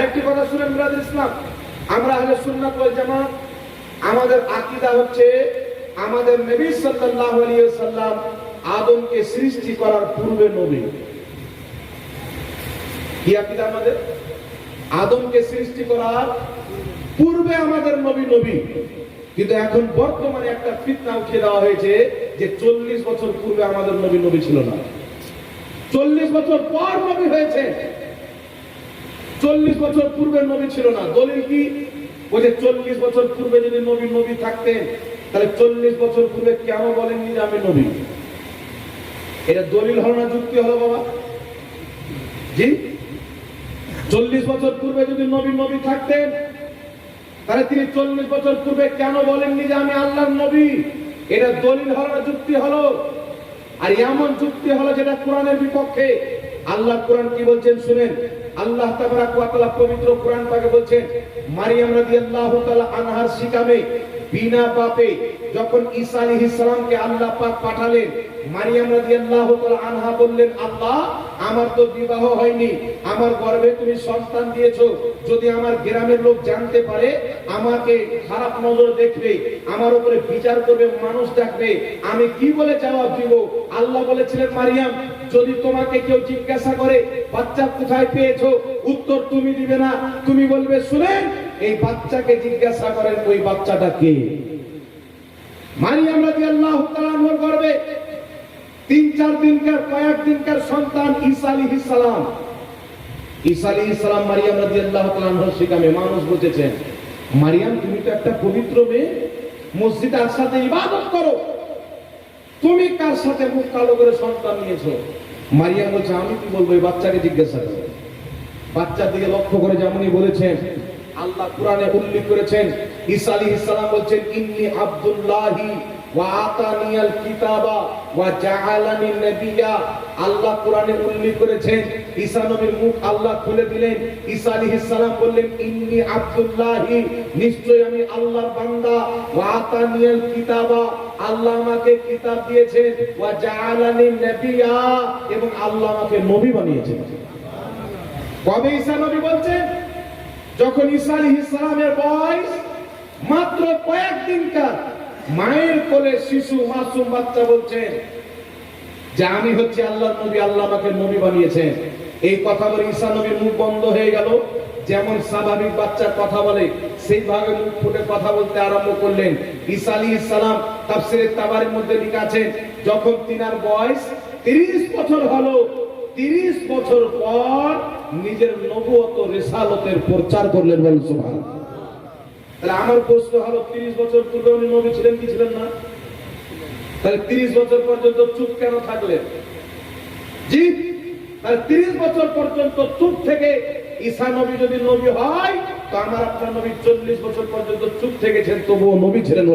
আরেকটি কথা শুনেন ব্রাদার ইসলাম। আমরা হলে সুন্নাত ওয়াল জামাত, আমাদের আকীদা হচ্ছে আমাদের নবী সাল্লাল্লাহু আলাইহি সাল্লাম আদমকে সৃষ্টি করার পূর্বে নবী। কি আকীদা আমাদের? আদমকে সৃষ্টি করার পূর্বে আমাদের নবী নবী। কিন্তু এখন বর্তমানে একটা ফিতনা উঠিয়ে দেওয়া হয়েছে যে চল্লিশ বছর পূর্বে আমাদের নবী নবী ছিল না। চল্লিশ বছর পর নবী হয়েছে। চল্লিশ বছর পূর্বে নবী ছিল না। দলিল কি? ওই যে চল্লিশ বছর পূর্বে যদি নবী নবী থাকতেন, তাহলে চল্লিশ বছর পূর্বে কেন বলেননি যে আমি নবী? এটা দলিল হলো না যুক্তি হলো বাবা? জি? চল্লিশ বছর পূর্বে যদি নবী নবী থাকতেন, তাহলে তিনি চল্লিশ বছর পূর্বে কেন বলেননি যে আমি আল্লাহর নবী? এটা দলিল হলো না যুক্তি হলো? আর এমন যুক্তি হলো যেটা কোরআনের বিপক্ষে আল্লাহ কোরআন কি বলছেন শুনেন? আল্লাহ তাবারাক ওয়া তাআলা পবিত্র কোরআন পাকে বলছেন, মারিয়াম রাদিয়াল্লাহু তাআলা আনহার শিকামে বিনা বাপে যখন ঈসা আলাইহিস সালামকে আল্লাহ পাক পাঠালেন, মারিয়াম আনহা বললেন, আল্লাহ, আমার তো বিবাহ হয়নি, আমার গর্ভে তুমি সন্তান দিয়েছ, যদি আমার গ্রামের লোক জানতে পারে, আমাকে খারাপ নজর দেখবে, আমার উপরে বিচার করবে, মানুষ ডাকবে আমি কি বলে জবাব দিব? আল্লাহ বলেছিলেন, মারিয়াম যদি তোমাকে কেউ জিজ্ঞাসা করে, বাচ্চা কোথায় পেয়েছ? উত্তর তুমি দিবে না। তুমি বলবে, শুনেন, এই বাচ্চাকে জিজ্ঞাসা করেন ওই বাচ্চাটা কে? মারিয়াম তাআলার গর্ভে তিন চার দিনকার, কয়েক দিনকার সন্তান ঈসা আলাইহিস মানুষ মারিয়াম, তুমি তো একটা পবিত্র মেয়ে। মসজিদে একসাথে ইবাদত করো। তুমি কার সাথে মুখ কালো করে সন্তান নিয়েছো? মারিয়া বলছে, আমি কি বলব? এই বাচ্চাকে জিজ্ঞাসা করে। বাচ্চার দিকে লক্ষ্য করে যেমনই বলেছেন, আল্লাহ কোরআনে উল্লেখ করেছেন, ঈসা আলাইহিস সালাম বলছেন, ইন্নি আব্দুল্লাহি ওয়া আতানিয়াল কিতাবা ওয়া জাআলানি নাবিয়্যা আল্লাহ কোরআনে উল্লেখ করেছেন ঈসা নবীর মুখ আল্লাহ খুলে দিলেন। ঈসা বললেন, ইন্নি আব্দুল্লাহি নিশ্চয় আমি আল্লাহর বান্দা। কিতাবা, আল্লাহ আমাকে কিতাব দিয়েছেন। ওয়া জাআলানি এবং আল্লাহ আমাকে নবী বানিয়েছেন। কবে ঈসা নবী বলছেন যখন ঈসা আলাইহিস বয়স মাত্র কয়েকদিনকার মায়ের কোলে শিশু, মাসুম বাচ্চা বলছেন যে, আমি হচ্ছে আল্লাহর নবী, আল্লাহ আমাকে নবী বানিয়েছেন। এই কথা বলে ঈসা নবীর মুখ বন্ধ হয়ে গেল। যেমন স্বাভাবিক বাচ্চা কথা বলে, সেইভাবে মুখ ফুটে কথা বলতে আরম্ভ করলেন। ঈসা আলাইহিস সালাম তাফসীরে তাবারের মধ্যে লেখা আছে যখন তিনার বয়স 30 বছর হলো 30 বছর পর নিজের নবুয়ত রিসালতের প্রচার করলেন বলেন সুবহানাল্লাহ। তাহলে আমার প্রশ্ন হলো 30 বছর পূর্বে উনি নবী ছিলেন কি ছিলেন না? তাহলে 30 বছর পর্যন্ত চুপ কেন থাকলেন? জি তাহলে 30 বছর পর্যন্ত চুপ থেকে ঈসা নবী যদি নবী হয়, তো আমার আপনার নবী 40 বছর পর্যন্ত চুপ থেকেছেন, তবুও নবী ছিলেন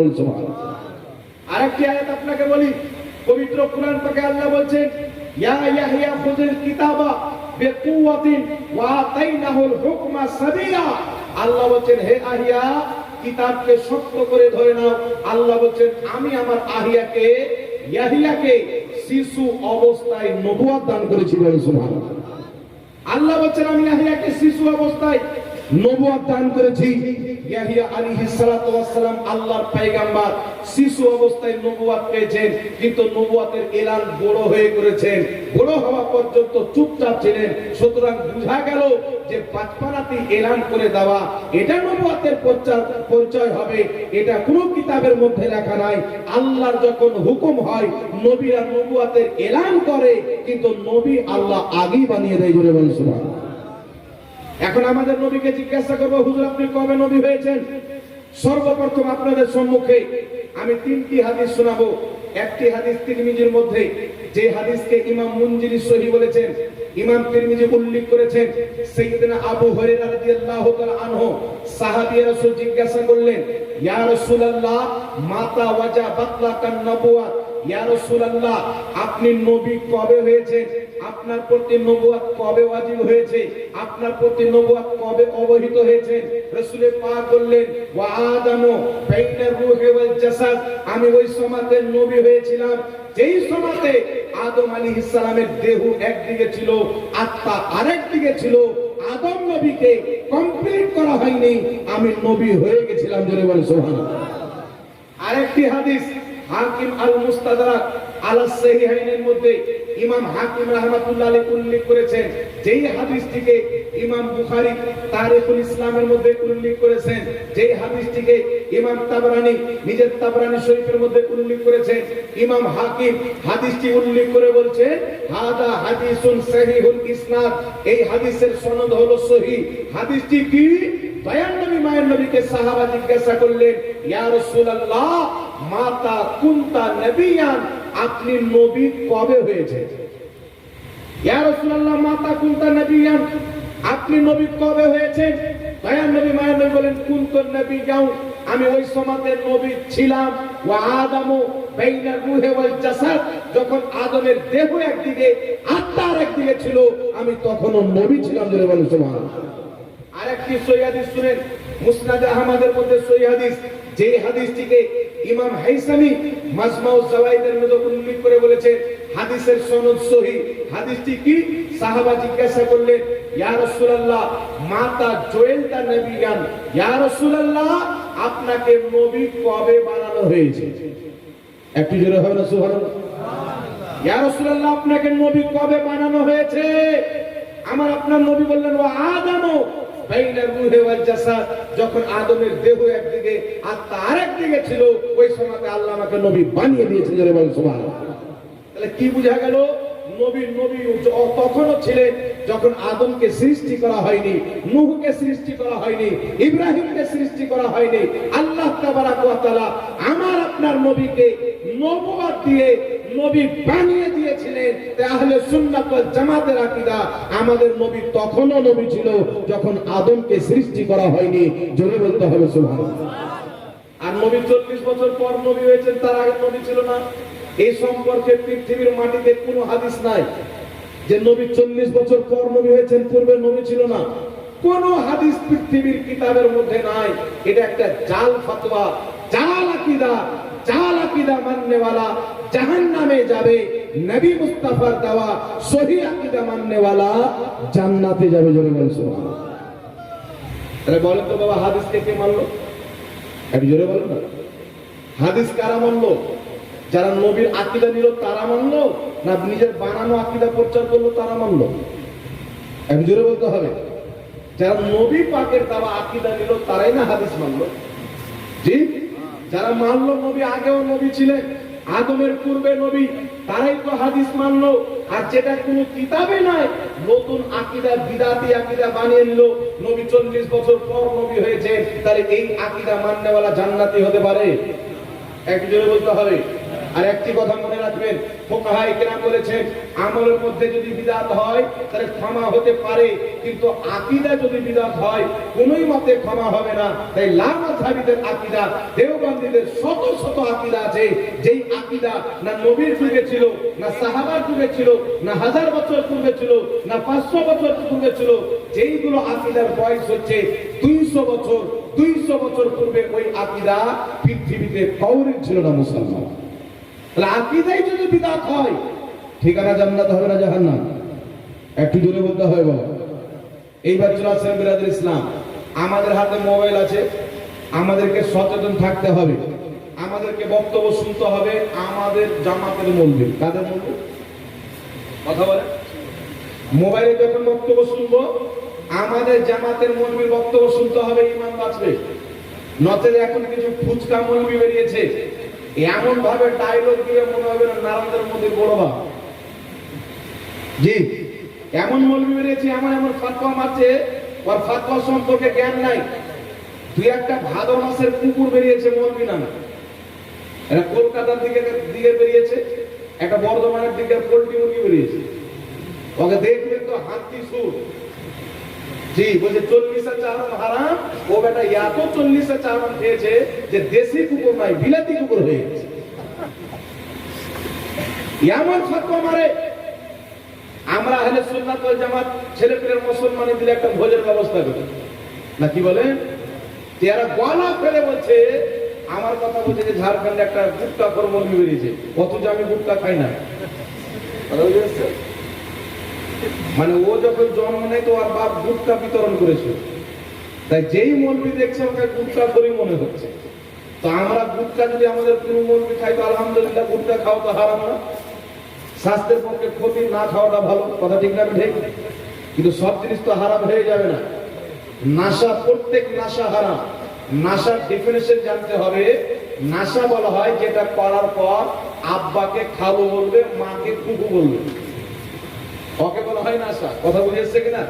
আরেকটি আয়াত আপনাকে বলি, পবিত্র কোরআন পাকে আল্লাহ বলছেন, ইয়া ইয়াহিয়া খুযিল কিতাবা বিকুওয়াতিন ওয়া আতাইনাহুল হুকমা সাবিয়া আল্লাহ বলছেন, হে আহিয়া, কিতাবকে শক্ত করে ধরে নাও। আল্লাহ বলছেন, আমি আমার আহিয়াকে, ইয়াহিয়াকে শিশু অবস্থায় নবুয়াদ দান করেছিল আল্লাহ বলছেন আমি ইয়াহিয়াকে শিশু অবস্থায় নবুয়ত করেছি। ইয়াহিয়া আলাইহিস সালাতু ওয়াস সালাম আল্লাহর পয়গাম্বর শিশু অবস্থায় নবুয়ত পেয়েছেন, কিন্তু নবুয়তের এলান বড় হয়ে করেছেন বড় হওয়া পর্যন্ত চুপচাপ ছিলেন। সুতরাং বোঝা গেল যে বাচপানাতে এলান করে দেওয়া, এটা নবুয়তের পরিচয়- হবে। এটা কোনো কিতাবের মধ্যে লেখা নাই। আল্লাহর যখন হুকুম হয়, নবীরা নবুয়তের এলান করে, কিন্তু নবী আল্লাহ আগেই বানিয়ে দেয় বলেন সুবহানাল্লাহ। এখন আমাদের নবীকে জিজ্ঞাসা করব, হুজুর, আপনি কবে নবী হয়েছেন? সর্বপ্রথম আপনাদের সম্মুখে আমি তিনটি হাদিস শোনাবো। একটি হাদিস তিরমিজির মধ্যে, যে হাদিসকে ইমাম মুনজিরি সহি বলেছেন, ইমাম তিরমিজি উল্লেখ করেছেন সাইয়েদনা আবু হুরায়রা রাদিয়াল্লাহু তাআলা আনহু জিজ্ঞাসা করলেন, ইয়া রাসূলুল্লাহ, মাতা ওয়াজা ইয়া রাসূলুল্লাহ আপনি নবী কবে হয়েছেন? আপনার প্রতি নবুয়াত কবে ওয়াজিব হয়েছে? আপনার প্রতি নবুয়াত কবে অবহিত হয়েছে? রাসূলের পাক বললেন, ওয়া আদামু বাইনার রূহি ওয়াল জাসাদ। আমি ওই সমাতে নবী হয়েছিলাম। যেই সমাতে আদম আলাইহিস সালামের দেহ একদিকে ছিল, আত্মা আরেক দিকে ছিল, আদম নবীকে কমপ্লিট করা হয়নি। আমি নবী হয়ে গেছিলাম, জোরে বলে সোহান আরেকটি হাদিস হাকিম আল মুস্তাদরাক আলা সাহিহাইনের মধ্যে ইমাম হাকিম রাহমাতুল্লাহ আলাইহি উল্লেখ করেছেন। যেই হাদিসটিকে ইমাম বুখারী তারিখুল ইসলামের মধ্যে উল্লেখ করেছেন, যেই হাদিসটিকে ইমাম তাবরানি নিজের তাবরানি শরীফের মধ্যে উল্লেখ করেছেন, ইমাম হাকিম হাদিসটি উল্লেখ করে বলছেন, হাদা হাদিসুন সহিহুল ইসনাদ। এই হাদিসের সনদ হলো সহিহ হাদিসটি কি? দয়ান নবী মায়ের নবীকে সাহাবা জিজ্ঞাসা করলেন, ইয়া রাসূলুল্লাহ মাতা কুনতা নবিয়ান, আপনি নবী কবে হয়েছে? ইয়া মাতা কুনতা নবিয়ান, আপনি নবী কবে হয়েছেন? দয়ান নবী মায়ের নবী বলেন, কুন্ত নবী যাও, আমি ওই সমাজের নবী ছিলাম। ওয়া আদামু বাইনা রূহে ওয়াল জাসাদ, যখন আদমের দেহ একদিকে আত্মা একদিকে ছিল, আমি তখনও নবী ছিলাম জোরে বলেন, সুবহানাল্লাহ। আরেকটি সহি হাদিস শুনেন, মুসনাদ আহমদের মধ্যে সহি হাদিস যে হাদিসটিকে ইমাম হাইসামি মাজমাউ জাওয়াইদের মধ্যে উল্লেখ করে বলেছে হাদিসের সনদ সহি। হাদিসটি কি? সাহাবা জিজ্ঞাসা করলেন ইয়া রাসূলুল্লাহ মাতা জোয়েলতা নবিয়ান ইয়া রাসূলুল্লাহ আপনাকে নবী কবে বানানো হয়েছে? একটু জোরে হবে না সুবহানাল্লাহ। ইয়া রাসূলুল্লাহ আপনাকে নবী কবে বানানো হয়েছে? আমার আপনার নবী বললেন ও আদামও যখন আদমের দেহ একদিকে আত্মা আরেকদিকে ছিল, ওই সময়তে আল্লাহ আমাকে নবী বানিয়ে দিয়েছে তাহলে কি বুঝা গেল? নবী নবী তখনও ছিলেন যখন আদমকে সৃষ্টি করা হয়নি, নূহকে সৃষ্টি করা হয়নি, ইব্রাহিমকে সৃষ্টি করা হয়নি। আল্লাহ তাবারাক আমার আপনার নবীকে নবুয়ত দিয়ে নবী বানিয়ে দিয়েছিলেন। তাহলে সুন্নাত ওয়াল জামাতের আকীদা আমাদের নবী তখনও নবী ছিল যখন আদমকে সৃষ্টি করা হয়নি। জোরে বলতে হবে, সুবহানাল্লাহ। আর নবী চল্লিশ বছর পর নবী হয়েছেন, তার আগে নবী ছিল না। এই সম্পর্কে পৃথিবীর মাটিতে কোনো হাদিস নাই যে নবী চল্লিশ বছর পর নবী হয়েছেন, পূর্বে নবী ছিল না। কোন হাদিস পৃথিবীর কিতাবের মধ্যে নাই। এটা একটা জাল ফতোয়া, জাল আকিদা জাল আকিদা মাননেওয়ালা জাহান নামে যাবে, নবী মুস্তাফার দেওয়া সহি আকিদা মাননেওয়ালা জান্নাতে যাবে জোরে সুবহানাল্লাহ। তাহলে বলেন তো বাবা হাদিস কে কে মানলো? একটু জোরে না। হাদিস কারা মানলো? যারা নবীর আকিদা নিল, তারা মানলো? না নিজের বানানো আকিদা প্রচার করল, তারা মানলো? একটু জোরে বলতে হবে, যারা নবী পাকের তারা আকিদা নিল, তারাই না হাদিস মানলো? জি? যারা মানলো নবী আগেও নবী ছিলেন আদমের পূর্বে নবী, তারাই তো হাদিস মানলো। আর যেটা কোনো কিতাবে নাই, নতুন আকিদা, বিদাতি আকিদা বানিয়ে নিল, নবী চল্লিশ বছর পর নবী হয়েছে, তাহলে এই আকিদা মান্যওয়ালা জান্নাতি হতে পারে? একটু জোরে বলতে হবে আর একটি কথা মনে রাখবেন, ফোকাহাই কেরাম বলেছেন, আমলের মধ্যে যদি বিদাত হয়, তাহলে ক্ষমা হতে পারে, কিন্তু আকিদা যদি বিদাত হয়, কোনোই মতে ক্ষমা হবে না। তাই লামাধারীদের আকিদা, দেওবন্দীদের শত শত আকিদা আছে, যেই আকিদা না নবীর যুগে ছিল, না সাহাবার যুগে ছিল, না হাজার বছর পূর্বে ছিল, না পাঁচশো বছর পূর্বে ছিল, যেইগুলো আকিদার বয়স হচ্ছে দুইশো বছর দুইশো বছর পূর্বে ওই আকিদা পৃথিবীতে কৌরিক ছিল না মুসলমান। তাহলে আকিদাই যদি বিদাত হয়, ঠিকানা জান্নাত হবে না জাহান্নাম? একটু জোরে বলতে হয় বাবা। এইবার চলে আসছেন বিরাদের ইসলাম। আমাদের হাতে মোবাইল আছে, আমাদেরকে সচেতন থাকতে হবে। আমাদেরকে বক্তব্য শুনতে হবে আমাদের জামাতের মন্দির। কাদের মন্দির? কথা বলে মোবাইলে যখন বক্তব্য শুনব, আমাদের জামাতের মন্দির বক্তব্য শুনতে হবে ইমান বাঁচবে। নচেত এখন কিছু ফুচকা মলবি বেরিয়েছে। এমন ভাবে ডায়লগ দিয়ে মনে হবে না নারায়ণদের মন্দির বড় বা জি, এমন মলবি বেরিয়েছে, এমন এমন ফাতোয়া মারছে, ওর ফাতোয়া সম্পর্কে জ্ঞান নাই। দুই একটা ভাদর মাসের কুকুর বেরিয়েছে মলবি নামে। এটা কলকাতার দিকে দিকে বেরিয়েছে, একটা বর্ধমানের দিকে পোল্ট্রি মুরগি বেরিয়েছে। ওকে দেখলে তো হাতি সুর। জি, বলছে চল্লিশে চারণ হারাম। ও বেটা এত চল্লিশে চারণ খেয়েছে যে দেশি কুকুর নাই বিলাতি কুকুর হয়ে গেছে। এমন ফতোয়া মারে। আমরা আহলে সুন্নাত জামাত ছেলে পেলের মুসলমানি দিলে একটা ভোজের ব্যবস্থা করি। না কি বলে এরা গলা ফেলে বলছে, আমার কথা বলছে যে ঝাড়খণ্ডে একটা গুটকা কর্মী বেরিয়েছে, অথচ আমি গুটকা খাই না? মানে ও যখন জন্ম নেয় তো আর বাপ গুটকা বিতরণ করেছিল তাই যেই মলবি দেখছে আমাকে গুটকা করি মনে হচ্ছে। তো আমরা যদি আমাদের কোনো মলবি খাই, তো আলহামদুলিল্লাহ খাওয়া তো হারাম না। স্বাস্থ্যের পক্ষে ক্ষতি না খাওয়াটা ভালো, কথা ঠিক না ঠিক? কিন্তু সব জিনিস তো হারাম হয়ে যাবে না। নাশা প্রত্যেক নাশা হারাম। নাশার ডেফিনেশন জানতে হবে। নাসা বলা হয় যেটা করার পর আব্বাকে খাব বলবে, মাকে কুকু বলবে। ওকে বলা হয় না আশা। কথা বুঝে এসছে কিনা?